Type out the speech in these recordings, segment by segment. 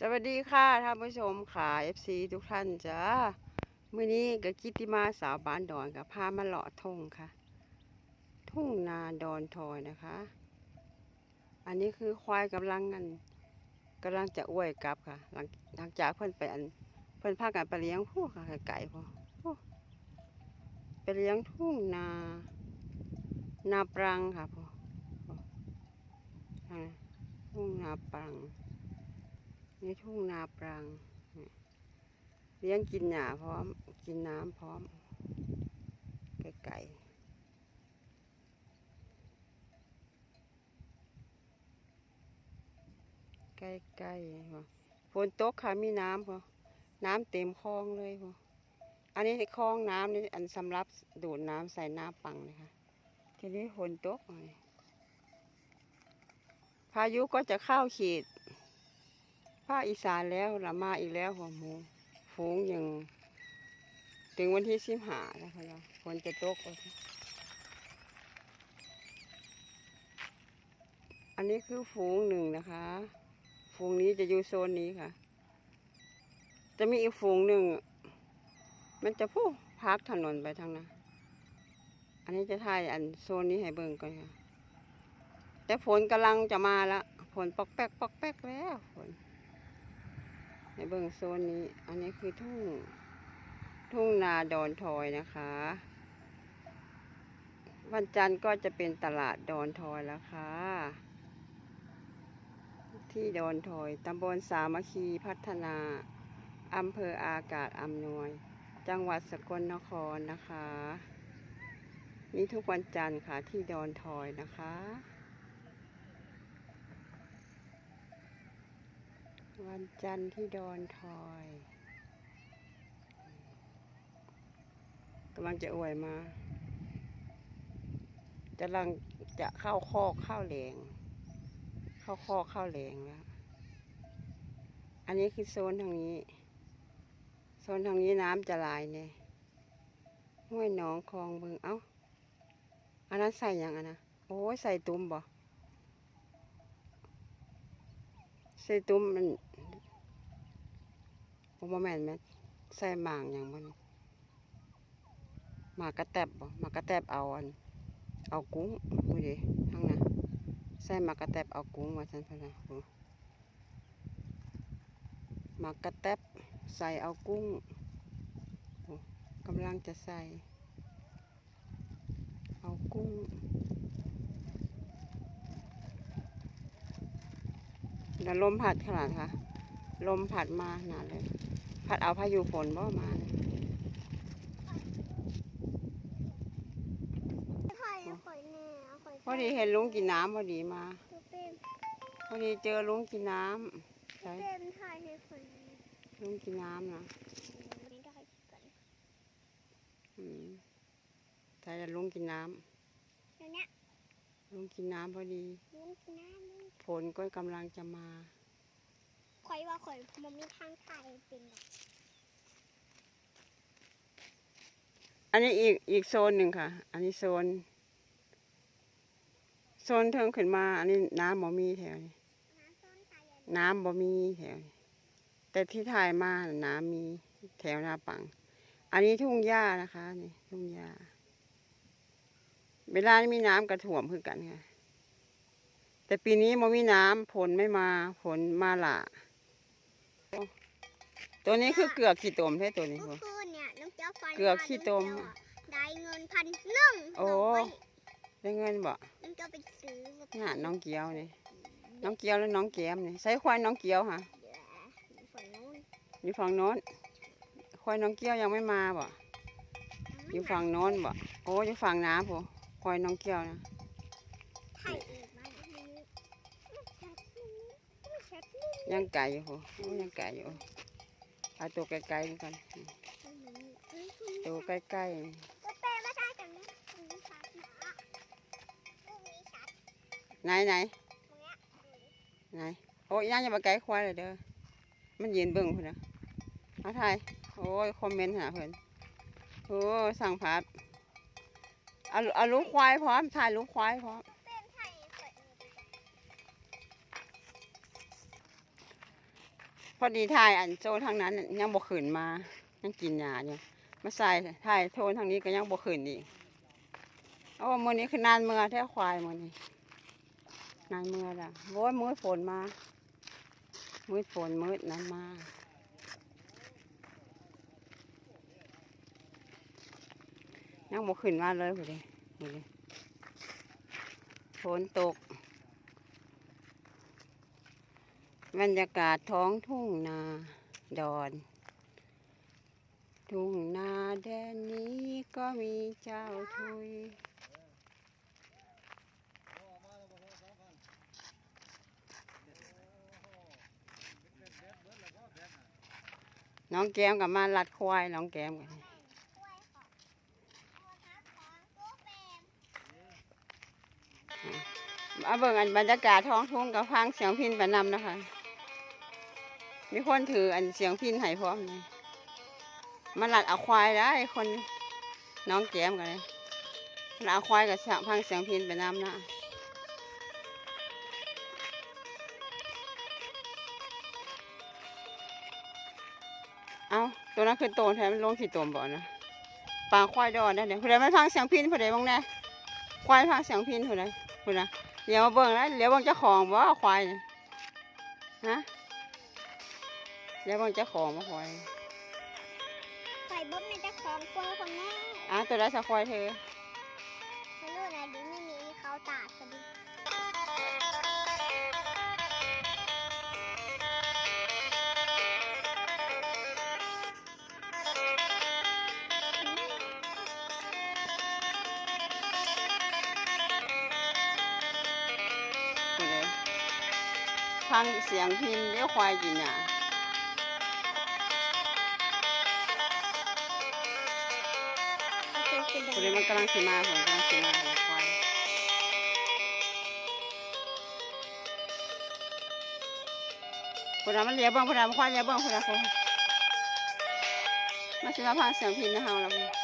สวัสดีค่ะท่านผู้ชมค่ะ FC ทุกท่านจ้ามื้อนี้กับกิติมาสาวบ้านดอนกับพามาเลาะทุ่งค่ะ ทุ่งนาดอนทอยนะคะ อันนี้คือควายกำลังกันกำลังจะอ้วยกลับค่ะ หลังหลังจากเพิ่นไปอันเพิ่นพากันไปเลี้ยงผู้ค่ะไก่พอโอ้ไปเลี้ยงทุ่งนา นาปรังค่ะพอทุ่งนาปรัง ในทุ่งนาปรังนี่เลี้ยงกินหญ้าพร้อม กินน้ำพร้อม ไก่ไก่ไก่ๆพอฝนตกค่ะมีน้ำพอน้ำเต็มคลองเลยพออันนี้คลองน้ำนี่อันสำหรับดูดน้ำใส่น้าปังเลยค่ะ ทีนี้ฝนตกพายุก็จะเข้าเขต ภาคอีสานแล้วละมาอีกแล้วหัวหมูฝูงยังถึงวันที่สิบหาแล้วค่ะเราฝนจะตกอันนี้คือฝูงหนึ่งนะคะ ฝูงนี้จะอยู่โซนนี้ค่ะ จะมีอีกฝูงหนึ่ง มันจะพูพักถนนไปทางนั้นอันนี้จะถ่ายอันโซนนี้ให้เบิ่งก่อนค่ะ แต่ฝนกำลังจะมาละฝนปอกแป๊กปอกแป๊กแล้วฝน ในเบื้องโซนนี้ อันนี้คือทุ่ง ทุ่งนาดอนทอยนะคะ วันจันทร์ก็จะเป็นตลาดดอนทอยแล้วค่ะ ที่ดอนทอย ตำบลสามัคคีพัฒนา อำเภออากาศอำนวย จังหวัดสกลนครนะคะมีทุกวันจันทร์ค่ะที่ดอนทอยนะคะ วันจันทร์ที่ดอนทอยกำลังจะอวยมาจะลังจะเข้าคอกเข้าแหลง เข้าคอกเข้าแหลงแล้ว อันนี้คือโซนทางนี้ โซนทางนี้น้ำจะหลายเนี่ยห้วยหนองคลองบึง เอ้า อันนั้นใส่ยังอันนะ โอ้ยใส่ตุ้มบ่ใส่ตุ้มมัน โอ้บ่แม่นแม่นใส่หมางอย่างมันหมากกระแตบบ่หมากกระแตบเอาอัน เอากุ้งดูดิทั้งนั้นใส่หมากกระแตบเอากุ้งว่าซั่นพุ่นน่ะหมากกระแตบใส่เอากุ้งกำลังจะใส่ เอากุ้งแล้วลมพัดขนาดค่ะ ลมพัดมาหนาเลยพัดเอาพายุฝนบ่มาเลยข่อยข่อยแน่ข่อยพอดีเห็นลุงกินน้ำพอดีมาตัวเป็นพอดีเจอลุงกินน้ำตัวใช่เป็นถ่ายให้ข่อยแน่ลุงกินน้ำนะไม่ได้กันอืมใช่แล้วลุงกินน้เดี๋ยวเนี้ยำลุงกินน้ำพอดีลุ้นน้ำลุ้นฝนก็กำลังจะมา ข่อยว่าข่อยมันมีทางถ่ายเป็นหรอกอันนี้อีกอีกโซนหนึ่งค่ะ อันนี้โซน โซนเทิงขึ้นมา อันนี้น้ำบ่มีแถวนี้น้ำต้นถ่ายอย่างน้ำบ่มีแถวนี้แต่ที่ถ่ายมาน่ะน้ำมีแถวหน้าปัง อันนี้ทุ่งหญ้านะคะนี่ทุ่งหญ้าเวลานี้มีน้ำกระถ่วมคือกันค่ะ แต่ปีนี้มันมีน้ำฝนไม่มาฝนมาหละ ตัวนี้คือเกือกขี้ตมใช่ตัวนี้เมื่บ่อคืนเนี่ยน้องเจ้าฟันเกือกขี้ตม น้องเจ้าอะได้เงินพันหนึ่งโอ้น้งไปได้เงินบ่น้องเจ้าไปซื้อรถน่ะน้องเกียวนี่ น้องเกียวแล้วน้องแก้มนี่ใส่ควายน้องเกียวค่ะเดี๋ยวฝั่งนู้นอยู่ฝั่งโน้น ควายน้องเกียวยังไม่มาบ่ยังอไม่ยู่มาฝั่งโน้นบ่ โอ้อยู่ฝั่งน้ำผู้ควายน้องเกียวนะถ่ายอีกมานะนี่ชัดนี่ชัดนี่ยังไก่อยู่ผู้โอ้ยังไก่อยู่ เอาตัวไกลๆนี่ก่อนตัวใกล้ก็แปลว่าได้กันนะตรงนี้ชัดนะตรงนี้ชัดๆไหนไหนตรงเนี้ยไหนโอ้ยย่าอย่ามาไกลควายเลยเด้อมันยืนเบิ่งพุ่นนะเอาถ่ายโอ้ยคอมเมนต์หาเพิ่นโอ้สั่งพัดเอาเอาลูกควายพร้อมถ่ายลูกควายพร้อม เป็นไทยเปิด อดีถ่ายอันโซนทางนั้นยังบ่ขึ้นมา ยังกินหญ้าอยู่มาใส่ถ่ายโทนทางนี้ก็ยังบ่ขึ้นอีกโอ้มือนี้คือนานเมื่อแท้ควายมือนี้นานเมื่อละโว้ยมื้อฝนมา มื้อฝนมื้อนั้นมายังบ่ขึ้นมาเลยพุ่นเด้พุ่นเด้ฝนตก บรรยากาศท้องทุ่งนาดอน ทุ่งนาแดนนี้ก็มีเจ้าทุย น้องแก้มกับมาลัดควายน้องแก้มกันเอาเบิ่งอันบรรยากาศท้องทุ่งกับฟังเสียงพินไปนำนะคะ มีคนถืออันเสียงพินให้พร้อมเลยมาลัดเอาควายได้คนน้องแก้มกันเลยลัดเอาควายกับเสียงพังเสียงพินไปน้ำนะเอาตัวนั้นคือโตแทนมันลงที่ตัวบ่อนะปลาควายดอนนะเดี๋ยวผู้ใดไม่ฟังเสียงพินผู้ใดบ้างแน่ควายฟังเสียงพินผู้ใดผู้ใดเดี๋ยวมาเบิ่งนะเดี๋ยวเบิ่งเจ้าของบ่ควายนี่ยฮะ เดี๋ยวเบิ่งเจ้าของบ่ควายไข่บ๊อบในเจ้าของกล้วยคนแม่อะตัวได้สักควายเธอไม่รู้นะดิไม่มีเขาตากกันดิผู้ใดฟังเสียงพินเดี๋ยวควายกินอะโคคือเดิผู้มันกำลังสิมาผมกำลังสิมาของควายผู้ามันเลี้ยบ้างผู้ามันควายเลี้ยบ้างผู้ใดคนมาชิมาพังเสียงพินนะเฮาแล้ว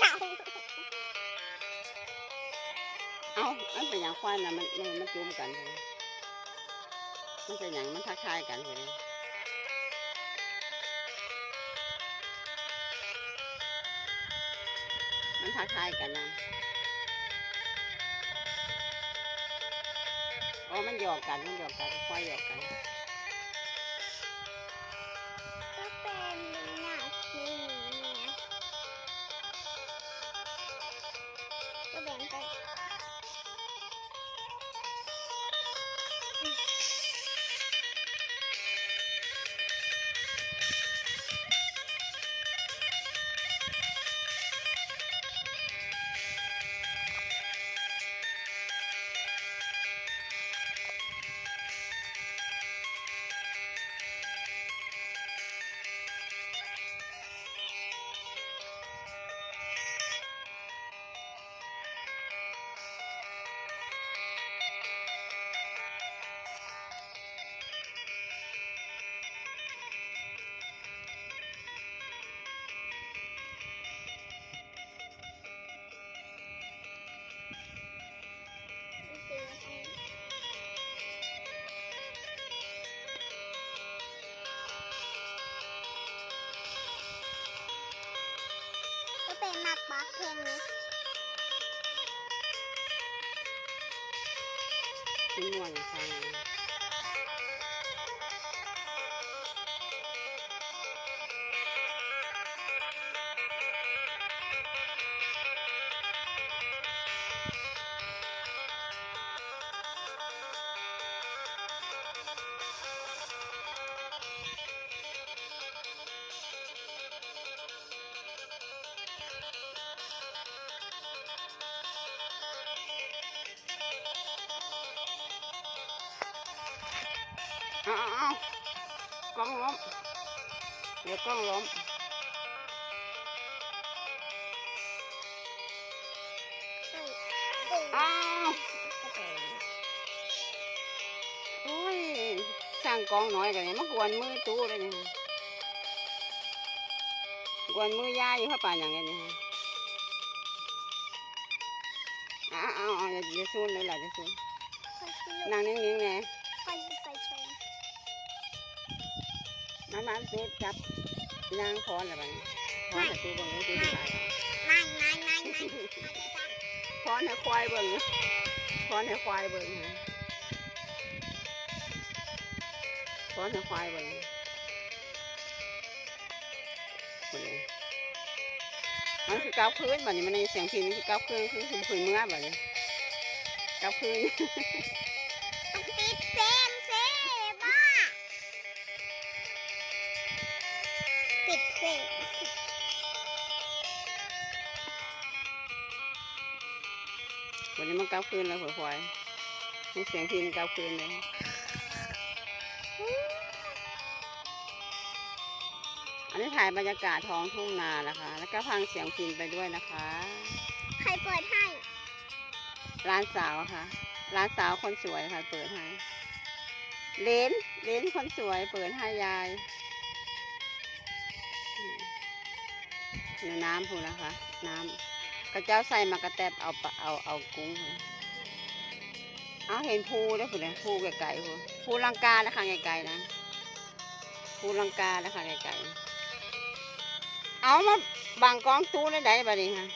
จ้าเอ้ามันเป็นอย่างควายนะมันมันมันจุ่มกันเลยมันเป็นอย่างมันทักทายกันเลยมันทักทายกันนะอ๋อมันหยอกกัน มันหยอกกันควายหยอกกันก็เป็นนี่ เป็นหมักบักเพลงนี้กินม่วนฟัง ล้องล้มเดี๋ยวกล้องล้มอ้ยเอ้ยอ้างกองน้อยกันเนี่ยมากวนมือตู้เลยนี่ฮะกวนมือยายอยู่ข้าป่าอย่างเงี้ยนี่อ้าวอ้าวอ้าวอย่าซูนเลยล่ะอย่าซูนนั่งนิ่งๆไง คอยสิไปชมามาตู้จับนางพรอะไรบ้างพรห้ตู้เบังตู้ที่ถ่ายไม่ไม่ไม่ไม่พรให้ควายเบิ่งนะพรให้ควายเบิ่งฮะพรให้ควายเบิ่งมันคือเกาวคืนแบบนี้มันในเสียงพินมันคือเกาคืนคือคือคืนเมื่อแบบนี้เกาวคืน วันนี้มันเกาคืนแล้วหัวควายมีเสียงพินเกาคืนเลยอันนี้ถ่ายบรรยากาศท้องทุ่งนานะคะ แล้วก็พังเสียงพินไปด้วยนะคะ ใครเปิดให้ร้านสาวค่ะ ร้านสาวคนสวยค่ะ เปิดให้ เลนเลนคนสวยเปิดให้ยายอืมในน้ำพูนนะคะ น้ำ กระเจ้าใส่มากระแตบเอาปะเอาเอากุ้งเอาเห็นภูได้พูนเลยภูไกลๆพูนภูลังกานะคะไกลๆนะภูลังกานะคะไกลๆเอามาบางกองตู้ได้ไหนบัดนี้ค่ะ